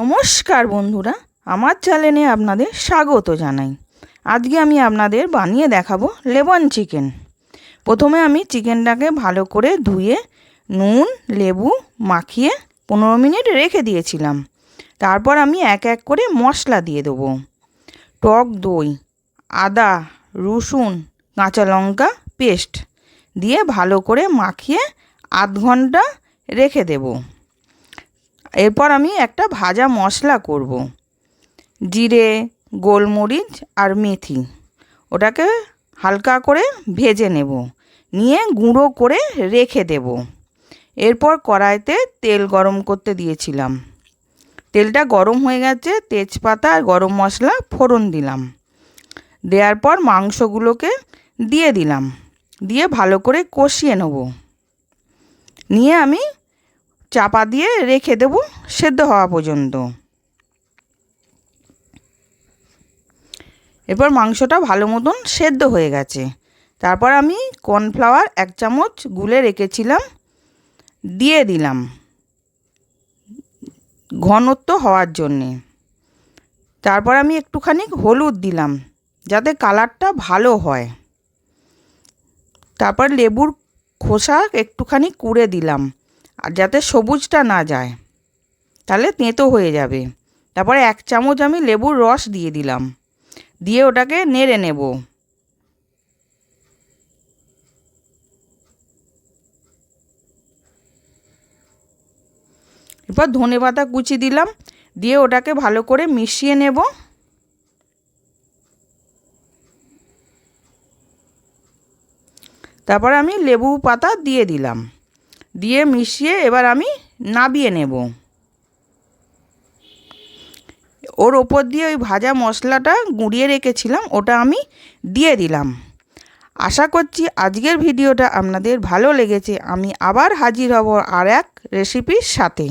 নমস্কার বন্ধুরা, আমার চ্যানেলে আপনাদের স্বাগত জানাই। আজকে আমি আপনাদের বানিয়ে দেখাবো লেবন চিকেন। প্রথমে আমি চিকেনটাকে ভালো করে ধুয়ে, নুন, লেবু মাখিয়ে পনেরো মিনিট রেখে দিয়েছিলাম। তারপর আমি এক এক করে মশলা দিয়ে দেবো। টক দই, আদা, রসুন, কাঁচা লঙ্কা পেস্ট দিয়ে ভালো করে মাখিয়ে আধ ঘণ্টা রেখে দেবো। এরপর আমি একটা ভাজা মশলা করব। জিরে, গোলমরিচ আর মেথি। ওটাকে হালকা করে ভেজে নেব। নিয়ে গুঁড়ো করে রেখে দেব। এরপর কড়াইতে তেল গরম করতে দিয়েছিলাম। তেলটা গরম হয়ে গেছে, তেজপাতা আর গরম মশলা ফোড়ন দিলাম। দেওয়ার পর মাংসগুলোকে দিয়ে দিলাম। দিয়ে ভালো করে কষিয়ে নেব। নিয়ে আমি চাপা দিয়ে রেখে দেব সেদ্ধ হওয়া পর্যন্ত। এরপর মাংসটা ভালো মতন সেদ্ধ হয়ে গেছে। তারপর আমি কর্নফ্লাওয়ার এক চামচ গুলে রেখেছিলাম, দিয়ে দিলাম ঘনত্ব হওয়ার জন্যে। তারপর আমি একটুখানি হলুদ দিলাম যাতে কালারটা ভালো হয়। তারপর লেবুর খোসা একটুখানি কুড়ে দিলাম। আর যাতে সবুজটা না যায়, তাহলে তেঁতো হয়ে যাবে। তারপরে এক চামচ আমি লেবুর রস দিয়ে দিলাম। দিয়ে ওটাকে নেড়ে নেব। এরপর ধনে পাতা কুচি দিলাম। দিয়ে ওটাকে ভালো করে মিশিয়ে নেব। তারপর আমি লেবু পাতা দিয়ে দিলাম। দিয়ে মিশিয়ে এবার আমি নাবিয়ে নেব। ওর ওপর দিয়ে ওই ভাজা মশলাটা গুঁড়িয়ে রেখেছিলাম, ওটা আমি দিয়ে দিলাম। আশা করছি আজকের ভিডিওটা আপনাদের ভালো লেগেছে। আমি আবার হাজির হব আর এক রেসিপির সাথে।